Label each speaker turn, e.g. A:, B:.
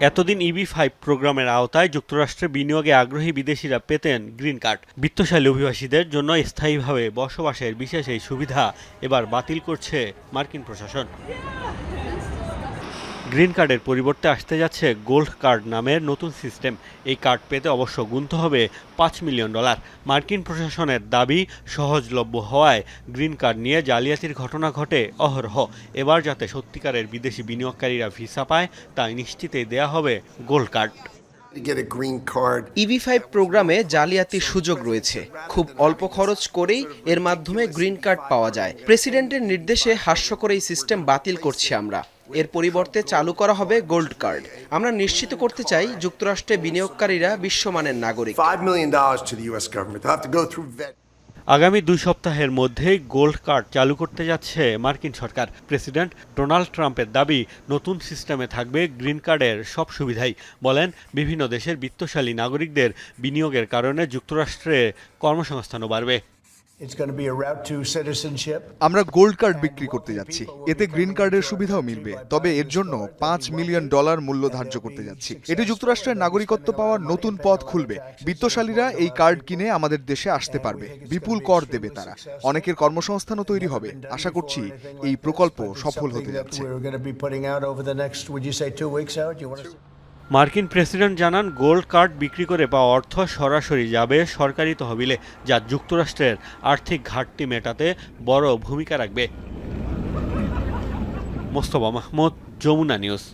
A: এতদিন ইবি ফাইভ প্রোগ্রামের আওতায় যুক্তরাষ্ট্রে বিনিয়োগে আগ্রহী বিদেশিরা পেতেন গ্রিন কার্ড। বিত্তশালী অভিবাসীদের জন্য স্থায়ীভাবে বসবাসের বিশেষ এই সুবিধা এবার বাতিল করছে মার্কিন প্রশাসন। গ্রিন কার্ডের পরিবর্তে আসতে যাচ্ছে গোল্ড কার্ড নামের নতুন সিস্টেম। এই কার্ড পেতে অবশ্য গুনতে হবে পাঁচ মিলিয়ন ডলার। মার্কিন প্রশাসনের দাবি সহজলভ্য হওয়ায় গ্রিন কার্ড নিয়ে জালিয়াতির ঘটনা ঘটে অহরহ। এবার যাতে সত্যিকারের বিদেশি বিনিয়োগকারীরা ভিসা পায় তা নিশ্চিতেই দেয়া হবে গোল্ড কার্ড.
B: ইবি ফাইভ প্রোগ্রামে জালিয়াতির সুযোগ রয়েছে। খুব অল্প খরচ করেই এর মাধ্যমে গ্রিন কার্ড পাওয়া যায়। প্রেসিডেন্টের নির্দেশে হাস্যকর এই সিস্টেম বাতিল করছি আমরা। এর পরিবর্তে চালু করা হবে গোল্ড কার্ড আমরা নিশ্চিত করতে চাই যুক্তরাষ্ট্রে বিনিয়োগকারীরা বিশ্বমানের নাগরিক
C: $5 million to the U.S. government. They'll have to go through vet.
A: আগামী দুই সপ্তাহের মধ্যেই গোল্ড কার্ড চালু করতে যাচ্ছে মার্কিন সরকার প্রেসিডেন্ট ডোনাল্ড ট্রাম্পের দাবি নতুন সিস্টেমে থাকবে গ্রিন কার্ডের সব সুবিধাই বলেন বিভিন্ন দেশের বিত্তশালী নাগরিকদের বিনিয়োগের কারণে যুক্তরাষ্ট্রে কর্মসংস্থানও বাড়বে
D: It's going to be a route to citizenship.
E: আমরা গোল্ড কার্ড বিক্রি করতে যাচ্ছি। এতে গ্রিন কার্ডের সুবিধাও মিলবে। তবে এর জন্য পাঁচ মিলিয়ন ডলার মূল্য ধার্য করতে যাচ্ছি। এটি যুক্তরাষ্ট্রের নাগরিকত্ব পাওয়ার নতুন পথ খুলবে। বিত্তশালীরা এই কার্ড কিনে আমাদের দেশে আসতে পারবে। বিপুল কর দেবে তারা। অনেকের কর্মসংস্থানও তৈরি হবে। আশা করছি এই প্রকল্প সফল হতে যাচ্ছে।
A: মার্কিন প্রেসিডেন্ট জানান, গোল্ড কার্ড বিক্রি করে পাওয়া অর্থ সরাসরি যাবে সরকারি তহবিলে, যা যুক্তরাষ্ট্রের আর্থিক ঘাটতি মেটাতে বড় ভূমিকা রাখবে। মোস্তফা মাহমুদ, যমুনা নিউজ।